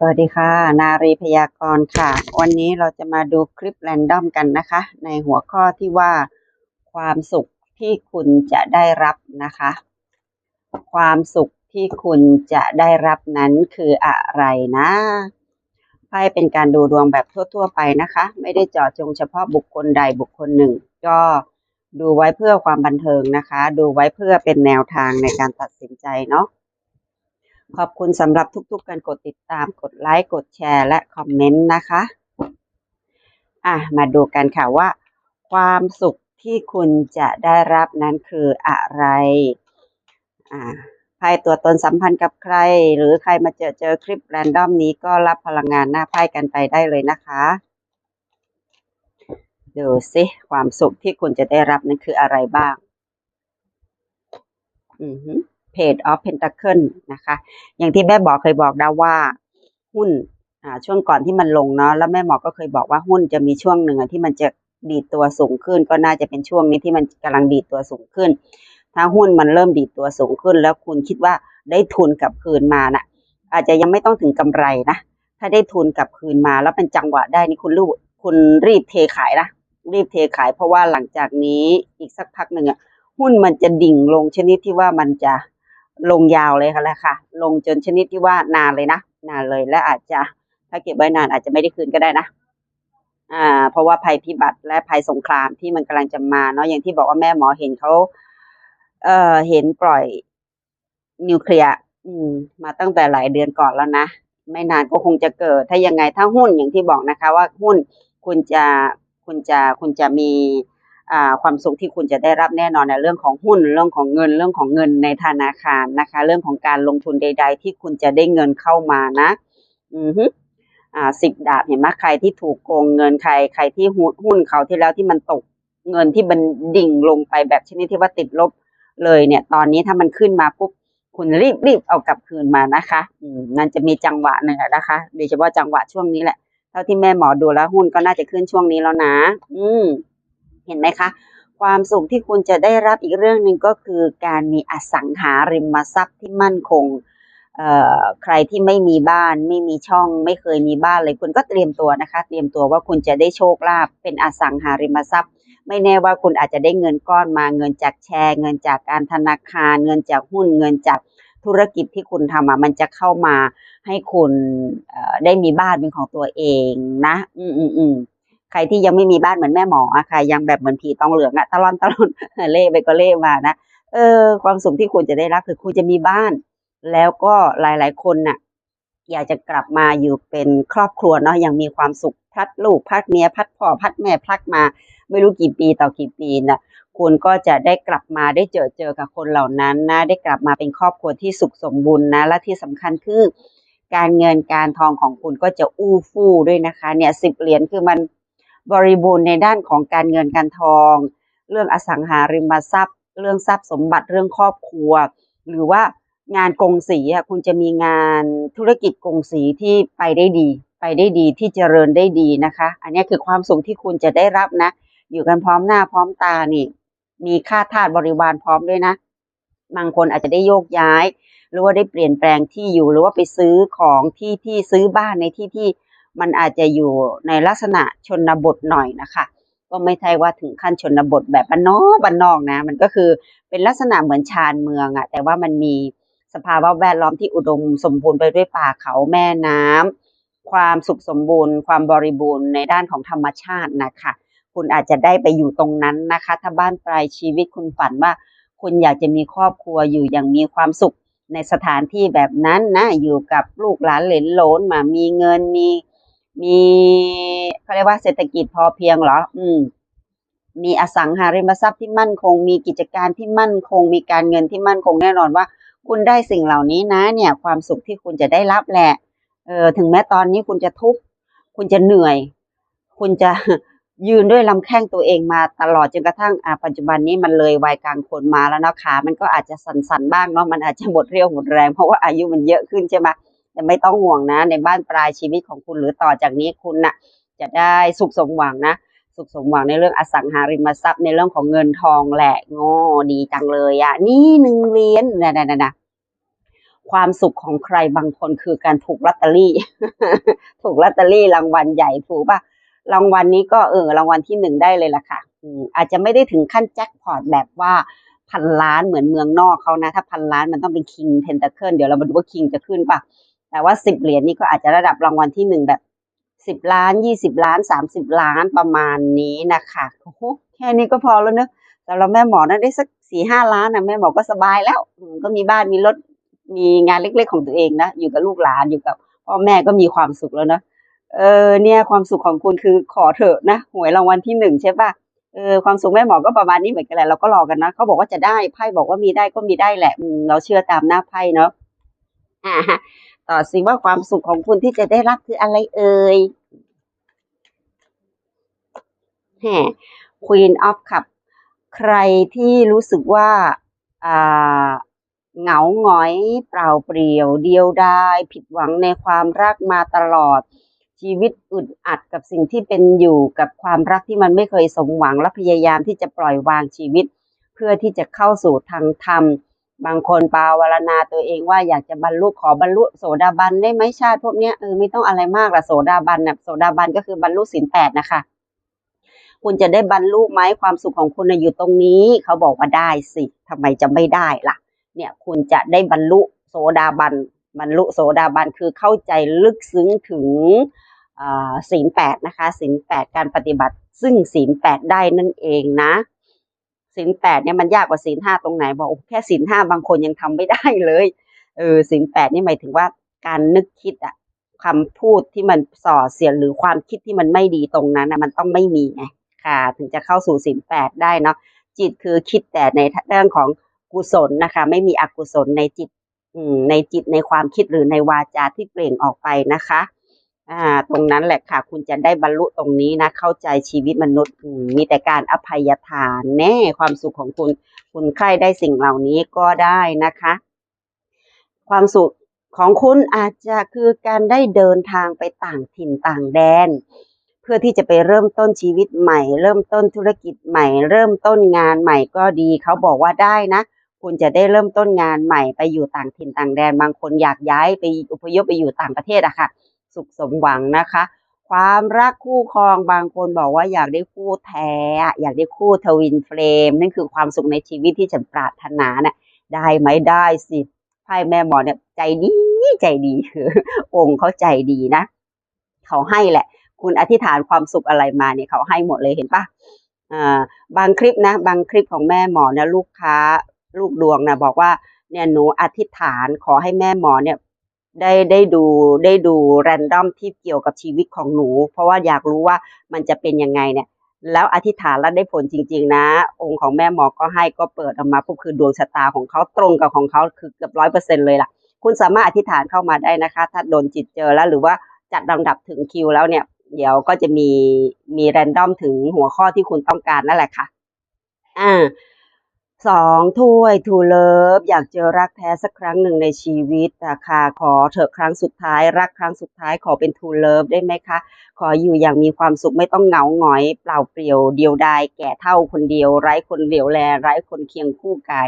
สวัสดีค่ะ นารีพยากรณ์ค่ะ วันนี้เราจะมาดูคลิปแรนดอมกันนะคะ ในหัวข้อที่ว่าความสุขที่คุณจะได้รับนะคะ ความสุขที่คุณจะได้รับนั้นคืออะไรนะไพ่เป็นการดูดวงแบบทั่ว ๆ ไปนะคะ ไม่ได้เจาะจงเฉพาะบุคคลใดบุคคลหนึ่ง ก็ดูไว้เพื่อความบันเทิงนะคะ ดูไว้เพื่อเป็นแนวทางในการตัดสินใจเนาะ ขอบคุณสำหรับทุกๆการกดติดตาม กดไลค์ กดแชร์ และคอมเมนต์นะคะ อะ มาดูกันค่ะว่า ความสุขที่คุณจะได้รับนั้นคืออะไร อ่าไพ่ตัวตนสัมพันธ์กับใคร หรือใครมาเจอเจอคลิปแรนดอมนี้ก็รับพลังงานหน้าไพ่กันไปได้เลยนะคะดูสิความสุขที่คุณจะได้รับนั้นคืออะไรบ้าง อือฮึ Page of Pentacle นะคะ อย่างที่แม่บอกเคยบอกนะว่าหุ้นช่วงก่อนที่มันลงเนาะแล้วแม่หมอก็เคยบอกว่าหุ้นจะมีช่วงหนึ่งที่มันจะดีดตัวสูงขึ้น ก็น่าจะเป็นช่วงนี้ที่มันกำลังดีดตัวสูงขึ้น ถ้าหุ้นมันเริ่มดีดตัวสูงขึ้น แล้วคุณคิดว่าได้ทุนกลับคืนมาน่ะ อาจจะยังไม่ต้องถึงกำไรนะถ้าได้ทุนกลับคืนมา แล้วเป็นจังหวะได้นี่คุณรีบคุณรีบเทขายนะรีบเทขายเพราะว่าหลังจากนี้อีกสักพักหนึ่งอะหุ้นมันจะดิ่งลงชนิดที่ว่ามันจะ ลงยาวเลยค่ะแหละค่ะ ลงจนชนิดที่ว่านานเลยนะนานเลยและอาจจะถ้าเก็บไว้นานอาจจะไม่ได้คืนก็ได้นะอ่า เพราะว่าภัยพิบัติและภัยสงครามที่มันกำลังจะมาเนาะอย่างที่บอกว่าแม่หมอเห็นเขาเอ่อเห็นปล่อยนิวเคลียร์อืมมาตั้งแต่หลายเดือนก่อนแล้วนะไม่นานก็คงจะเกิด ถ้ายังไงถ้าหุ้นอย่างที่บอกนะคะ ว่าหุ้นคุณจะคุณจะคุณจะมี ความสุขที่คุณจะได้รับแน่นอนในเรื่องของหุ้นเรื่องของเงินเรื่องของเงินในธนาคารนะคะ เรื่องของการลงทุนใด ๆ ที่คุณจะได้เงินเข้ามานะอือฮึอ่าสิบดาบเห็นไหมใครที่ถูกโกงเงินใครใครที่หุ้นเขาที่แล้วที่มันตกเงินที่มันดิ่งลงไปแบบชนิดที่ว่าติดลบเลยเนี่ย ตอนนี้ถ้ามันขึ้นมาปุ๊บคุณรีบรีบเอากลับคืนมานะคะอืมมันจะมีจังหวะหนึ่งอะนะคะโดยเฉพาะจังหวะช่วงนี้แหละ เท่าที่แม่หมอดูแล้วหุ้นก็น่าจะขึ้นช่วงนี้แล้วนะ อืม เห็นไหมคะ ความสุขที่คุณจะได้รับอีกเรื่องหนึ่งก็คือการมีอสังหาริมทรัพย์ที่มั่นคงใครที่ไม่มีบ้านไม่มีช่องไม่เคยมีบ้านเลยคุณก็เตรียมตัวนะคะ เตรียมตัวว่าคุณจะได้โชคลาภเป็นอสังหาริมทรัพย์ ไม่แน่ว่าคุณอาจจะได้เงินก้อนมาเงินจากแชร์ เงินจากการธนาคาร เงินจากหุ้นเงินจากธุรกิจที่คุณทำอะมันจะเข้ามาให้คุณได้มีบ้านเป็นของตัวเองนะ อืมอืมอืม ใครที่ยังไม่มีบ้านเหมือนแม่หมออะค่ะยังแบบเหมือนผีตองเหลืองอะตะล่อนตะล่อนเล่ไปก็เล่มานะเออ ความสุขที่คุณจะได้รับคือคุณจะมีบ้าน แล้วก็หลาย ๆ คนน่ะ อยากจะกลับมาอยู่เป็นครอบครัวเนาะยังมีความสุขพัดลูกพัดเมียพัดพ่อพัดแม่พัดมา ไม่รู้กี่ปีต่อกี่ปีนะคุณก็จะได้กลับมาได้เจอเจอกับคนเหล่านั้นนะได้กลับมาเป็นครอบครัวที่สุขสมบูรณ์นะและที่สำคัญคือ การเงินการทองของคุณก็จะอู้ฟู่ด้วยนะคะ เนี่ยสิบเหรียญคือมัน บริบูรณ์ในด้านของการเงินการทอง เรื่องอสังหาริมทรัพย์ เรื่องทรัพย์สมบัติเรื่องครอบครัว หรือว่างานกงสีอะคุณจะมีงานธุรกิจกงสีที่ไปได้ดี ไปได้ดีที่เจริญได้ดีนะคะ อันนี้คือความสุขที่คุณจะได้รับนะ อยู่กันพร้อมหน้าพร้อมตานี่ มีค่าทาสบริวารพร้อมด้วยนะบางคนอาจจะได้โยกย้าย หรือว่าได้เปลี่ยนแปลงที่อยู่หรือว่าไปซื้อของที่ที่ซื้อบ้านในที่ที่ มันอาจจะอยู่ในลักษณะชนบทหน่อยนะคะก็ไม่ใช่ว่าถึงขั้นชนบทแบบบ้านนอกบ้านนอกนะ มันก็คือเป็นลักษณะเหมือนชานเมืองอะแต่ว่ามันมีสภาวะแวดล้อมที่อุดมสมบูรณ์ไปด้วยป่าเขาแม่น้ำความสุขสมบูรณ์ ความบริบูรณ์ในด้านของธรรมชาตินะคะ คุณอาจจะได้ไปอยู่ตรงนั้นนะคะ ถ้าบ้านปลายชีวิตคุณฝันว่า คุณอยากจะมีครอบครัวอยู่อย่างมีความสุขในสถานที่แบบนั้นนะอยู่กับลูกหลานเหลนโหลนมามีเงินมี มีเขาเรียกว่าเศรษฐกิจพอเพียงเหรอ อืม มีอสังหาริมทรัพย์ที่มั่นคง มีกิจการที่มั่นคง มีการเงินที่มั่นคงแน่นอนว่า คุณได้สิ่งเหล่านี้นะ เนี่ย ความสุขที่คุณจะได้รับแหละ เออ ถึงแม้ตอนนี้คุณจะทุกข์ คุณจะเหนื่อย คุณจะยืนด้วยลำแข้งตัวเองมาตลอดจนกระทั่งอ่าปัจจุบันนี้มันเลยวัยกลางคนมาแล้วเนาะขา มันก็อาจจะสั่นๆบ้างเนาะ มันอาจจะหมดเรี่ยวหมดแรงเพราะว่าอายุมันเยอะขึ้นใช่ไหม แต่ไม่ต้องห่วงนะ ในบ้านปลายชีวิตของคุณหรือต่อจากนี้คุณน่ะ จะได้สุขสมหวังนะ สุขสมหวังในเรื่องอสังหาริมทรัพย์ในเรื่องของเงินทองแหละโง่ดีจังเลยอะ นี่หนึ่งเหรียญนะนะนะนะความสุขของใครบางคนคือการถูกลอตเตอรี่ ถูกลอตเตอรี่รางวัลใหญ่ถูกปะรางวัลนี้ก็เออรางวัลที่หนึ่งได้เลยล่ะค่ะอืมอาจจะไม่ได้ถึงขั้นแจ็คพอตแบบว่าพันล้านเหมือนเมืองนอกเขานะ ถ้าพันล้านมันต้องเป็นคิงเพนต a เคิลเดี๋ยวเรามาดูว่าคิงจะขึ้นปะ แต่ว่าสิบเหรียญนี่ก็อาจจะระดับรางวัลที่หนึ่งแบบสิบล้านยี่สิบล้านสามสิบล้านประมาณนี้นะคะโอ้โหแค่นี้ก็พอแล้วเนอะแต่เราแม่หมอนะได้สักสี่ห้าล้านนะแม่หมอก็สบายแล้วก็มีบ้านมีรถมีงานเล็ก ๆ ของตัวเองนะอยู่กับลูกหลานอยู่กับพ่อแม่ก็มีความสุขแล้วนะเออเนี่ยความสุขของคุณคือขอเถอะนะหวยรางวัลที่หนึ่งใช่ปะเออความสุขแม่หมอก็ประมาณนี้เหมือนกันแหละเราก็รอกันนะเขาบอกว่าจะได้ไพ่บอกว่ามีได้ก็มีได้แหละเราเชื่อตามหน้าไพ่เนาะอ่า ต่อสิว่าความสุขของคุณที่จะได้รับคืออะไรเอ่ยแหม Queen of Cup ใครที่รู้สึกว่าอ่าเหงาหงอยเปล่าเปลี่ยว เดียวดายผิดหวังในความรักมาตลอด ชีวิตอึดอัดกับสิ่งที่เป็นอยู่กับความรักที่มันไม่เคยสมหวังและพยายามที่จะปล่อยวางชีวิต เพื่อที่จะเข้าสู่ทางธรรม บางคนปาวารณาตัวเองว่าอยากจะบรรลุขอบรรลุโสดาบันได้ไหมชาติพวกเนี้ยเออไม่ต้องอะไรมากละโสดาบันน่ะโสดาบันก็คือบรรลุศีลแปดนะคะ คุณจะได้บรรลุไหมความสุขของคุณนะอยู่ตรงนี้ เขาบอกว่าได้สิทำไมจะไม่ได้ล่ะ เนี่ยคุณจะได้บรรลุโสดาบันบรรลุโสดาบันคือเข้าใจลึกซึ้งถึงอ่าศีลแปดนะคะศีลแปดการปฏิบัติซึ่งศีลแปดได้นั่นเองนะ ศีลแปดเนี่ยมันยากกว่าศีลห้าตรงไหนบอกแค่ศีลห้าบางคนยังทำไม่ได้เลยเออศีลแปดนี่หมายถึงว่าการนึกคิดอะคำพูดที่มันส่อเสียดหรือความคิดที่มันไม่ดีตรงนั้นนะมันต้องไม่มีไงค่ะ ถึงจะเข้าสู่ศีลแปดได้เนาะจิตคือคิดแต่ในเรื่องของกุศลนะคะ ไม่มีอกุศลในจิตอืในจิตในความคิดหรือในวาจาที่เปล่งออกไปนะคะ อ่า ตรงนั้นแหละค่ะ คุณจะได้บรรลุตรงนี้นะ เข้าใจชีวิตมนุษย์มมีแต่การอภัยทานแน่ความสุขของคุณ คุณใครได้สิ่งเหล่านี้ก็ได้นะคะ ความสุขของคุณอาจจะคือการได้เดินทางไปต่างถิ่นต่างแดน เพื่อที่จะไปเริ่มต้นชีวิตใหม่ เริ่มต้นธุรกิจใหม่ เริ่มต้นงานใหม่ก็ดี เขาบอกว่าได้นะ คุณจะได้เริ่มต้นงานใหม่ไปอยู่ต่างถิ่นต่างแดน บางคนอยากย้ายไปอพยพไปอยู่ต่างประเทศอะค่ะ สุขสมหวังนะคะ ความรักคู่ครองบางคนบอกว่าอยากได้คู่แท้ อยากได้คู่ทวินเฟลมนั่นคือความสุขในชีวิตที่ฉันปรารถนาเนี่ยได้ไหมได้สิไพ่แม่หมอเนี่ยใจดีใจดีองค์เขาใจดีนะ เขาให้แหละ คุณอธิษฐานความสุขอะไรมาเนี่ยเขาให้หมดเลยเห็นปะบางคลิปนะ บางคลิปของแม่หมอเนี่ยลูกค้าลูกดวงนะบอกว่าเนี่ยหนูอธิษฐานขอให้แม่หมอเนี่ย ได้ได้ดูได้ดูแรนดอมที่เกี่ยวกับชีวิตของหนู เพราะว่าอยากรู้ว่ามันจะเป็นยังไงเนี่ย แล้วอธิษฐานแล้วได้ผลจริง ๆ นะ องค์ของแม่หมอก็ให้ก็เปิดออกมาปุ๊บคือดวงชะตาของเขาตรงกับของเขาคือเกือบร้อยเปอร์เซ็นเลยล่ะ คุณสามารถอธิษฐานเข้ามาได้นะคะ ถ้าโดนจิตเจอแล้วหรือว่าจัดลำดับถึงคิวแล้วเนี่ย เดี๋ยวก็จะมีมีแรนดอมถึงหัวข้อที่คุณต้องการนั่นแหละค่ะ อ่า สองถ้วยทูเลิฟอยากเจอรักแท้สักครั้งหนึ่งในชีวิตอะค่ะขอเถอะครั้งสุดท้าย รักครั้งสุดท้ายขอเป็นทูเลิฟได้ไหมคะ ขออยู่อย่างมีความสุขไม่ต้องเหงาหงอย เปล่าเปลี่ยวเดียวดายแก่เท่าคนเดียว ไร้คนเหลียวแล ไร้คนเคียงคู่กาย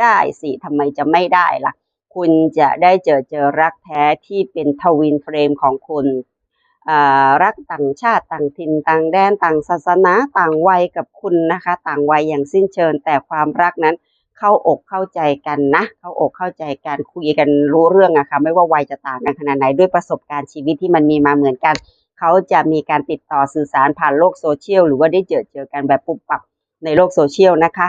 ได้สิทำไมจะไม่ได้ล่ะ คุณจะได้เจอเจอรักแท้ที่เป็นทวินเฟรมของคุณ รักต่างชาติต่างถิ่นต่างแดนต่างศาสนาต่างวัยกับคุณนะคะ ต่างวัยอย่างสิ้นเชิงแต่ความรักนั้นเข้าอกเข้าใจกันนะ เข้าอกเข้าใจกันคุยกันรู้เรื่องอะค่ะไม่ว่าวัยจะต่างกันขนาดไหนด้วยประสบการณ์ชีวิตที่มันมีมาเหมือนกัน เขาจะมีการติดต่อสื่อสารผ่านโลกโซเชียลหรือว่าได้เจอเจอกันแบบปุบปับในโลกโซเชียลนะคะ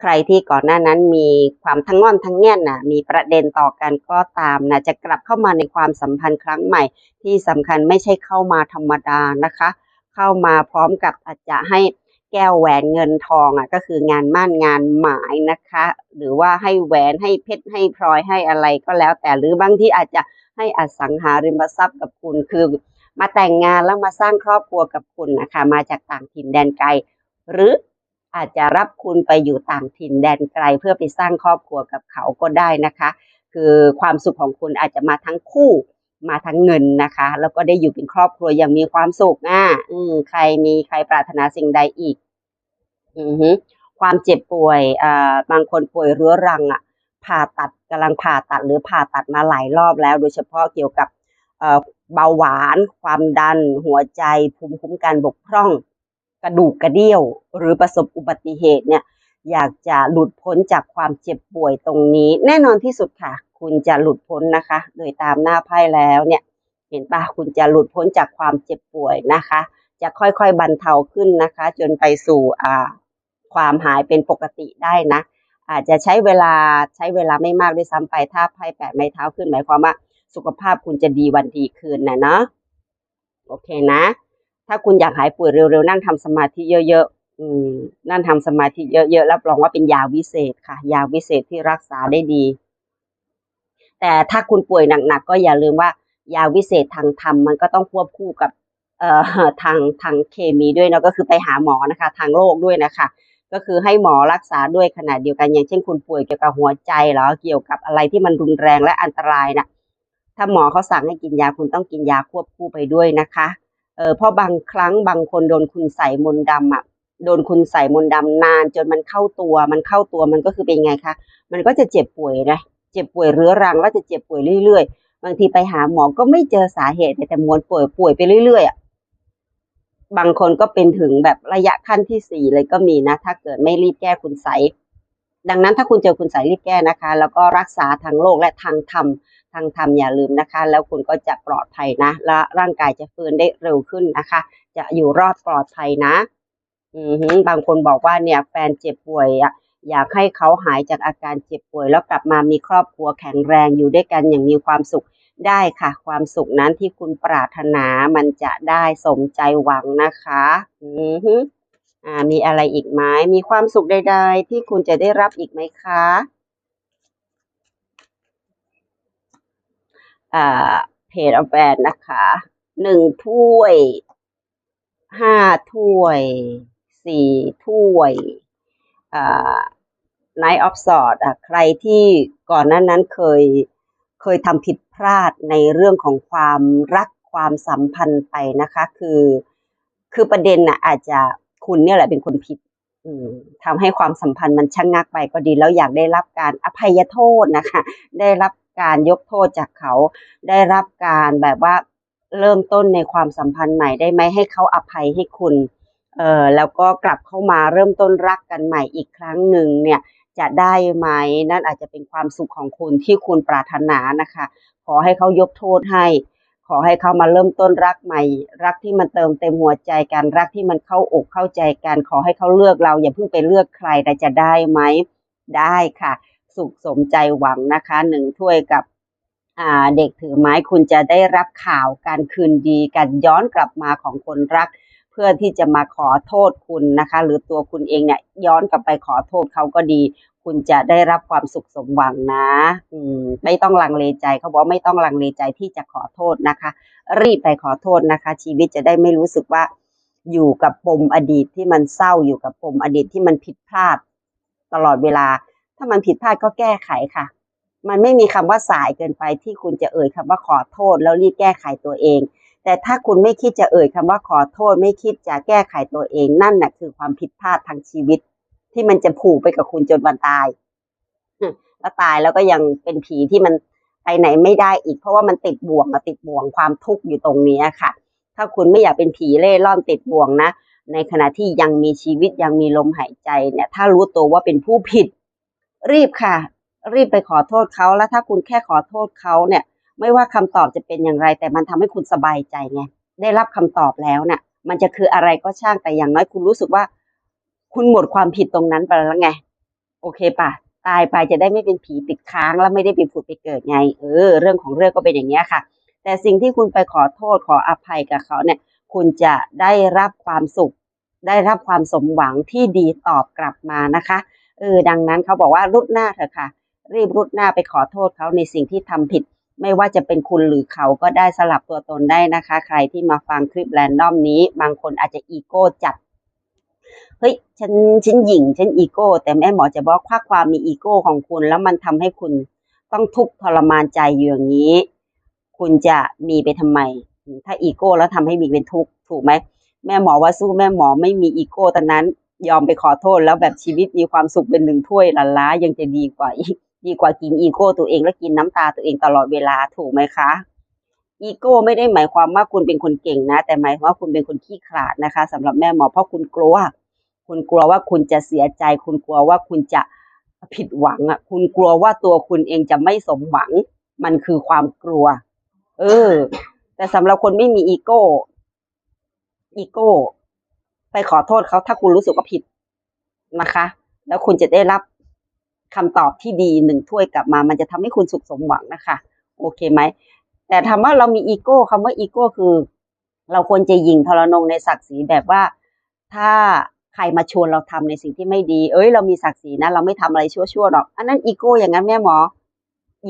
ใครที่ก่อนหน้านั้นมีความทั้งงอนทั้งแง่นน่ะมีประเด็นต่อกันก็ตามนะจะกลับเข้ามาในความสัมพันธ์ครั้งใหม่ ที่สำคัญไม่ใช่เข้ามาธรรมดานะคะ เข้ามาพร้อมกับอาจจะให้แก้วแหวนเงินทองอะก็คืองานมั่นงานหมายนะคะ หรือว่าให้แหวนให้เพชรให้พลอยให้อะไรก็แล้ว แต่หรือบางที่อาจจะให้อสังหาริมทรัพย์กับคุณคือ มาแต่งงานแล้วมาสร้างครอบครัวกับคุณนะคะ มาจากต่างถิ่นแดนไกล หรือ อาจจะรับคุณไปอยู่ต่างถิ่นแดนไกลเพื่อไปสร้างครอบครัวกับเขาก็ได้นะคะ คือความสุขของคุณอาจจะมาทั้งคู่มาทั้งเงินนะคะ แล้วก็ได้อยู่เป็นครอบครัวอย่างมีความสุขอะอืมใครมีใครปรารถนาสิ่งใดอีก อือฮึความเจ็บป่วยอ่าบางคนป่วยเรื้อรังอะ ผ่าตัดกำลังผ่าตัดหรือผ่าตัดมาหลายรอบแล้ว โดยเฉพาะเกี่ยวกับเบาหวาน ความดัน หัวใจภูมิคุ้มกันบกพร่อง กระดูกกระเดี่ยว หรือประสบอุบัติเหตุเนี่ยอยากจะหลุดพ้นจากความเจ็บป่วยตรงนี้ แน่นอนที่สุดค่ะ คุณจะหลุดพ้นนะคะ โดยตามหน้าไพ่แล้วเนี่ย เห็นปะคุณจะหลุดพ้นจากความเจ็บป่วยนะคะ จะค่อยๆบรรเทาขึ้นนะคะ จนไปสู่อ่าความหายเป็นปกติได้นะ อาจจะใช้เวลาใช้เวลาไม่มากด้วยซ้ำไปถ้าไพ่แปะไม้เท้าขึ้นหมายความว่า สุขภาพคุณจะดีวันดีคืนนะเนาะโอเคนะ ถ้าคุณอยากหายป่วยเร็วๆ นั่งทำสมาธิเยอะๆอืมนั่งทำสมาธิเยอะๆรับรองว่าเป็นยาวิเศษค่ะ ยาวิเศษที่รักษาได้ดี แต่ถ้าคุณป่วยหนักๆก็อย่าลืมว่ายาวิเศษทางธรรมมันก็ต้องควบคู่กับเอ่อทางทางเคมีด้วยเนาะก็คือไปหาหมอนะคะ ทางโลกด้วยนะคะ ก็คือให้หมอรักษาด้วยขนาดเดียวกันอย่างเช่นคุณป่วยเกี่ยวกับหัวใจหรอเกี่ยวกับอะไรที่มันรุนแรงและอันตรายน่ะถ้าหมอเขาสั่งให้กินยาคุณต้องกินยาควบคู่ไปด้วยนะคะ เออเพราะบางครั้งบางคนโดนคุณใส่มนดำอะโดนคุณใส่มนดำนาน จนมันเข้าตัว มันเข้าตัวมันก็คือเป็นไงคะมันก็จะเจ็บป่วยนะเจ็บป่วยเรื้อรังแล้วจะเจ็บป่วยเรื่อยๆ บางทีไปหาหมอก็ไม่เจอสาเหตุแต่มวนป่วยป่วยไปเรื่อยๆอะบางคนก็เป็นถึงแบบระยะขั้นที่สี่เลยก็มีนะ ถ้าเกิดไม่รีบแก้คุณใสดังนั้นถ้าคุณเจอคุณใสรีบแก้นะคะ แล้วก็รักษาทางโลกและทางธรรม ทางธรรมอย่าลืมนะคะ แล้วคุณก็จะปลอดภัยนะ และร่างกายจะฟื้นได้เร็วขึ้นนะคะ จะอยู่รอดปลอดภัยนะ อืบางคนบอกว่าเนี่ยแฟนเจ็บป่วยอะอยากให้เขาหายจากอาการเจ็บป่วย แล้วกลับมามีครอบครัวแข็งแรงอยู่ด้วยกันอย่างมีความสุขได้ค่ะ ความสุขนั้นที่คุณปรารถนามันจะได้สมใจหวังนะคะ อือหืออ่ามีอะไรอีกไหมมีความสุขใดๆ ที่คุณจะได้รับอีกไหมคะ อ่าเพจอแบรนด์นะคะหนึ่งถ้วยห้าถ้วยสี่ถ้วยอ่า Night of s o r t อะใครที่ก่อนหนั้นนั้นเคยเคยทำผิดพลาดในเรื่องของความรักความสัมพันธ์ไปนะคะ คือ คือประเด็นน่ะอาจจะคุณเนี่ยแหละเป็นคนผิดทำให้ความสัมพันธ์มันชะงงักไปก็ดี แล้วอยากได้รับการอภัยโทษนะคะ ได้รับ การยกโทษจากเขาได้รับการแบบว่าเริ่มต้นในความสัมพันธ์ใหม่ได้ไหมให้เขาอภัยให้คุณเออแล้วก็กลับเข้ามาเริ่มต้นรักกันใหม่อีกครั้งหนึ่งเนี่ยจะได้ไหมนั่นอาจจะเป็นความสุขของคุณที่คุณปรารถนานะคะ ขอให้เขายกโทษให้ ขอให้เขามาเริ่มต้นรักใหม่ รักที่มันเติมเต็มหัวใจกันรักที่มันเข้าอกเข้าใจกัน ขอให้เขาเลือกเราอย่าเพิ่งไปเลือกใครแต่จะได้ไหมได้ค่ะ สุขสมใจหวังนะคะหนึ่งถ้วยกับเด็กถือไม้คุณจะได้รับข่าวการคืนดีการย้อนกลับมาของคนรัก เพื่อที่จะมาขอโทษคุณนะคะ หรือตัวคุณเองเนี่ยย้อนกลับไปขอโทษเขาก็ดี คุณจะได้รับความสุขสมหวังนะอืมไม่ต้องลังเลใจเขาบอกไม่ต้องลังเลใจที่จะขอโทษนะคะ รีบไปขอโทษนะคะ ชีวิตจะได้ไม่รู้สึกว่า อยู่กับปมอดีตที่มันเศร้าอยู่กับปมอดีตที่มันผิดพลาด ตลอดเวลา ถ้ามันผิดพลาดก็แก้ไขค่ะ มันไม่มีคำว่าสายเกินไปที่คุณจะเอ่ยคำว่าขอโทษ แล้วรีบแก้ไขตัวเอง แต่ถ้าคุณไม่คิดจะเอ่ยคำว่าขอโทษ ไม่คิดจะแก้ไขตัวเอง นั่นน่ะคือความผิดพลาดทางชีวิต ที่มันจะผูกไปกับคุณจนวันตายแล้วตายแล้วก็ยังเป็นผีที่มันไปไหนไม่ได้อีก เพราะว่ามันติดบ่วงมาติดบ่วงความทุกข์อยู่ตรงนี้ค่ะ ถ้าคุณไม่อยากเป็นผีเล่ร่อนติดบ่วงนะ ในขณะที่ยังมีชีวิตยังมีลมหายใจเนี่ย ถ้ารู้ตัวว่าเป็นผู้ผิด รีบค่ะ รีบไปขอโทษเขาแล้วถ้าคุณแค่ขอโทษเขาเนี่ย ไม่ว่าคำตอบจะเป็นอย่างไร แต่มันทำให้คุณสบายใจไงได้รับคำตอบแล้วเนี่ยมันจะคืออะไรก็ช่างแต่อย่างน้อยคุณรู้สึกว่า คุณหมดความผิดตรงนั้นไปแล้วไง โอเคป่ะตายไปจะได้ไม่เป็นผีติดค้างแล้วไม่ได้ไปผุดไปเกิดไง เออ เรื่องของเรื่องก็เป็นอย่างเงี้ยค่ะ แต่สิ่งที่คุณไปขอโทษขออภัยกับเขาเนี่ย คุณจะได้รับความสุข ได้รับความสมหวังที่ดีตอบกลับมานะคะ เออดังนั้นเขาบอกว่ารุดหน้าเถอะค่ะ รีบรุดหน้าไปขอโทษเขาในสิ่งที่ทำผิด ไม่ว่าจะเป็นคุณหรือเขาก็ได้สลับตัวตนได้นะคะ ใครที่มาฟังคลิปแรนดอมนี้ บางคนอาจจะอีโก้จัดเฮ้ยฉันฉันหยิ่งฉันอีโก้ แต่แม่หมอจะบอกว่าความมีอีโก้ของคุณ แล้วมันทำให้คุณต้องทุกข์ทรมานใจอยู่อย่างนี้ คุณจะมีไปทำไม ถ้าอีโก้แล้วทำให้มีเป็นทุกข์ถูกไหมแม่หมอว่าสู้แม่หมอไม่มีอีโก้ตอนนั้น ยอมไปขอโทษแล้วแบบชีวิตมีความสุขเป็นหนึ่งถ้วยละล้ายังจะดีกว่าอีกดีกว่ากินอีโก้ตัวเองและกินน้ำตาตัวเองตลอดเวลาถูกไหมคะอีโก้ไม่ได้หมายความว่าคุณเป็นคนเก่งนะ แต่หมายความว่าคุณเป็นคนขี้ขลาดนะคะสำหรับแม่หมอเพราะคุณกลัว คุณกลัวว่าคุณจะเสียใจ คุณกลัวว่าคุณจะผิดหวังอะ คุณกลัวว่าตัวคุณเองจะไม่สมหวัง มันคือความกลัว เออ แต่สำหรับคนไม่มีอีโก้ อีโก้ ไปขอโทษเขาถ้าคุณรู้สึกว่าผิดนะคะ แล้วคุณจะได้รับคำตอบที่ดีหนึ่งถ้วยกลับมา มันจะทำให้คุณสุขสมหวังนะคะ โอเคไหม แต่ถามว่าเรามีอีโก้คำว่าอีโก้คือ เราควรจะยิงทรนงในศักดิ์ศรีแบบว่าถ้าใครมาชวนเราทำในสิ่งที่ไม่ดี เอ้ย เรามีศักดิ์ศรีนะ เราไม่ทำอะไรชั่วๆหรอก อันนั้นอีโก้อย่างนั้นแม่หมอ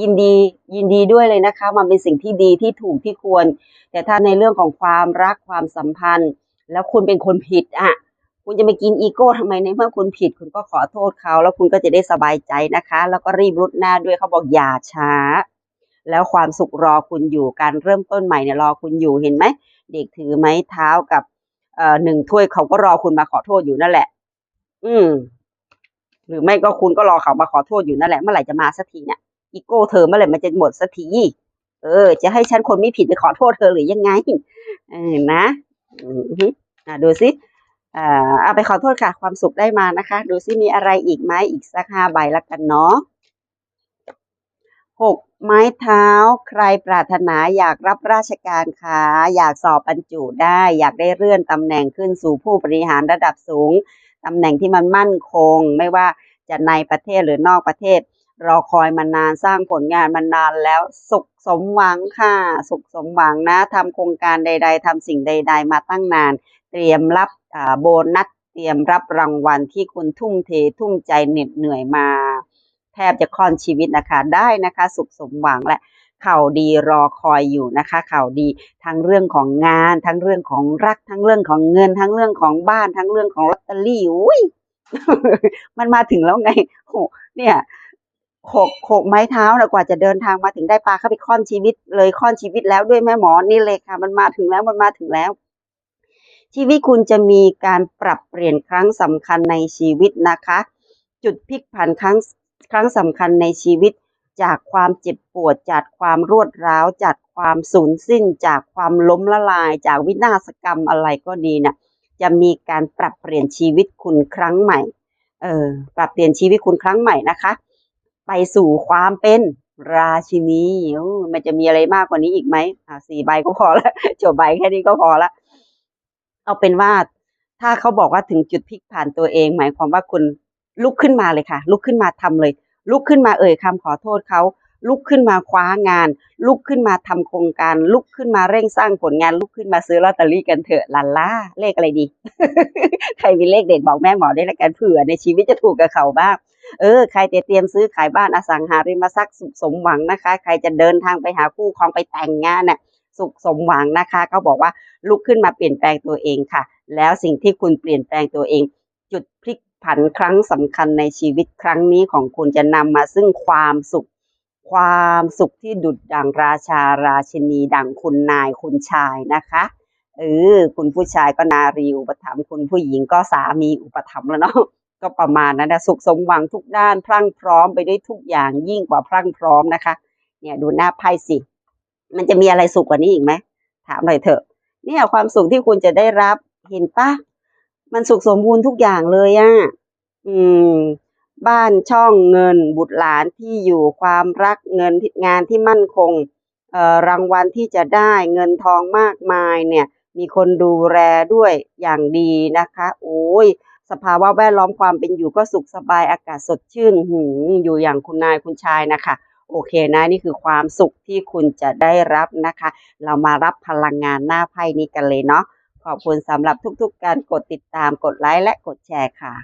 ยินดี ยินดีด้วยเลยนะคะ มันเป็นสิ่งที่ดีที่ถูกที่ควร แต่ถ้าในเรื่องของความรักความสัมพันธ์ แล้วคุณเป็นคนผิดอะ คุณจะไปกินอีโก้ทำไมในเมื่อคุณผิด คุณก็ขอโทษเขา แล้วคุณก็จะได้สบายใจนะคะ แล้วก็รีบรุดหน้าด้วยเขาบอกอย่าช้า แล้วความสุขรอคุณอยู่การเริ่มต้นใหม่เนี่ยรอคุณอยู่เห็นไหมเด็กถือไม้เท้ากับเอ่อหนึ่งถ้วยเขาก็รอคุณมาขอโทษอยู่นั่นแหละ อืม หรือไม่ก็คุณก็รอเขามาขอโทษอยู่นั่นแหละเมื่อไหร่จะมาสักทีเนี่ยอีโก้เธอเมื่อไหร่มันจะหมดสักทีเออ จะให้ฉันคนไม่ผิดไปขอโทษเธอหรือยังไงเออนะ อือฮึอ่าดูสิอ่าเอาไปขอโทษค่ะ ความสุขได้มานะคะ ดูสิมีอะไรอีกไหมอีกสักห้าใบละกันเนาะหกไม้เท้าใครปรารถนาอยากรับราชการคะอยากสอบบรรจุได้อยากได้เลื่อนตำแหน่งขึ้นสู่ผู้บริหารระดับสูงตำแหน่งที่มันมั่นคง ไม่ว่าจะในประเทศหรือนอกประเทศ รอคอยมานานสร้างผลงานมานานแล้วสุขสมหวังค่ะ สุขสมหวังนะทำโครงการใด ๆทำสิ่งใด ๆ มาตั้งนาน เตรียมรับโบนัสเตรียมรับรางวัลที่คุณทุ่มเททุ่มใจเหน็ดเหนื่อยมา แทบจะค่อนชีวิตนะคะได้นะคะ สุขสมหวังและข่าวดีรอคอยอยู่นะคะข่าวดีทั้งเรื่องของงาน ทั้งเรื่องของรัก ทั้งเรื่องของเงิน ทั้งเรื่องของบ้าน ทั้งเรื่องของลอตเตอรี่อุ้ยมันมาถึงแล้วไงโหเนี่ย หกหกไม้เท้านะกว่าจะเดินทางมาถึงได้ปลาเข้าไปค่อนชีวิต เลยค่อนชีวิตแล้วด้วยแม่หมอนี่เลยค่ะ มันมาถึงแล้วมันมาถึงแล้ว ชีวิตคุณจะมีการปรับเปลี่ยนครั้งสำคัญในชีวิตนะคะ จุดพลิกผันครั้งครั้งสำคัญในชีวิต จากความเจ็บปวดจากความรวดร้าวจากความสูญสิ้น จากความล้มละลาย จากวินาศกรรมอะไรก็ดีน่ะจะมีการปรับเปลี่ยนชีวิตคุณครั้งใหม่ เออปรับเปลี่ยนชีวิตคุณครั้งใหม่นะคะ ไปสู่ความเป็นราชินีมันจะมีอะไรมากกว่านี้อีกไหมอ่าสี่ใบก็พอแล้วจบใบแค่นี้ก็พอละเอาเป็นว่าถ้าเขาบอกว่าถึงจุดพลิกผ่านตัวเอง หมายความว่าคุณลุกขึ้นมาเลยค่ะ ลุกขึ้นมาทำเลย ลุกขึ้นมาเอ่ยคำขอโทษเขา ลุกขึ้นมาคว้างาน ลุกขึ้นมาทำโครงการ ลุกขึ้นมาเร่งสร้างผลงาน ลุกขึ้นมาซื้อลอตเตอรี่กันเถอะลาล่าเลขอะไรดี ใครมีเลขเด็ดบอกแม่หมอได้ละกันเผื่อในชีวิตจะถูกกับเขาบ้างเออใครจะเตรียมซื้อขายบ้านอสังหาริมทรัพย์สุขสมหวังนะคะ ใครจะเดินทางไปหาคู่ครองไปแต่งงานน่ะสุขสมหวังนะคะเขาบอกว่าลุกขึ้นมาเปลี่ยนแปลงตัวเองค่ะ แล้วสิ่งที่คุณเปลี่ยนแปลงตัวเอง จุดพลิกผันครั้งสำคัญในชีวิตครั้งนี้ของคุณจะนำมาซึ่งความสุข ความสุขที่ดุจดังราชาราชินีดังคุณนายคุณชายนะคะเออคุณผู้ชายก็นารีอุปถัมภ์คุณผู้หญิงก็สามีอุปถัมภ์แล้วเนาะก็ประมาณนั้นนะสุขสมหวังทุกด้าน พรั่งพร้อมไปได้ทุกอย่างยิ่งกว่าพรั่งพร้อมนะคะ เนี่ยดูหน้าไพ่สิ มันจะมีอะไรสุขกว่านี้อีกไหมถามหน่อยเถอะ เนี่ยความสุขที่คุณจะได้รับเห็นปะมันสุขสมบูรณ์ทุกอย่างเลยอะ่ะ อืม บ้านช่องเงินบุตรหลานที่อยู่ความรักเงินงานที่มั่นคงเอ่อรางวัลที่จะได้เงินทองมากมายเนี่ยมีคนดูแลด้วยอย่างดีนะคะ โอ้ยสภาวะแวดล้อมความเป็นอยู่ก็สุขสบายอากาศสดชื่นหืมอยู่อย่างคุณนายคุณชายนะคะโอเคนะนี่คือความสุขที่คุณจะได้รับนะคะ เรามารับพลังงานหน้าไพ่นี้กันเลยเนาะขอบคุณสำหรับทุกๆการกดติดตามกดไลค์และกดแชร์ค่ะ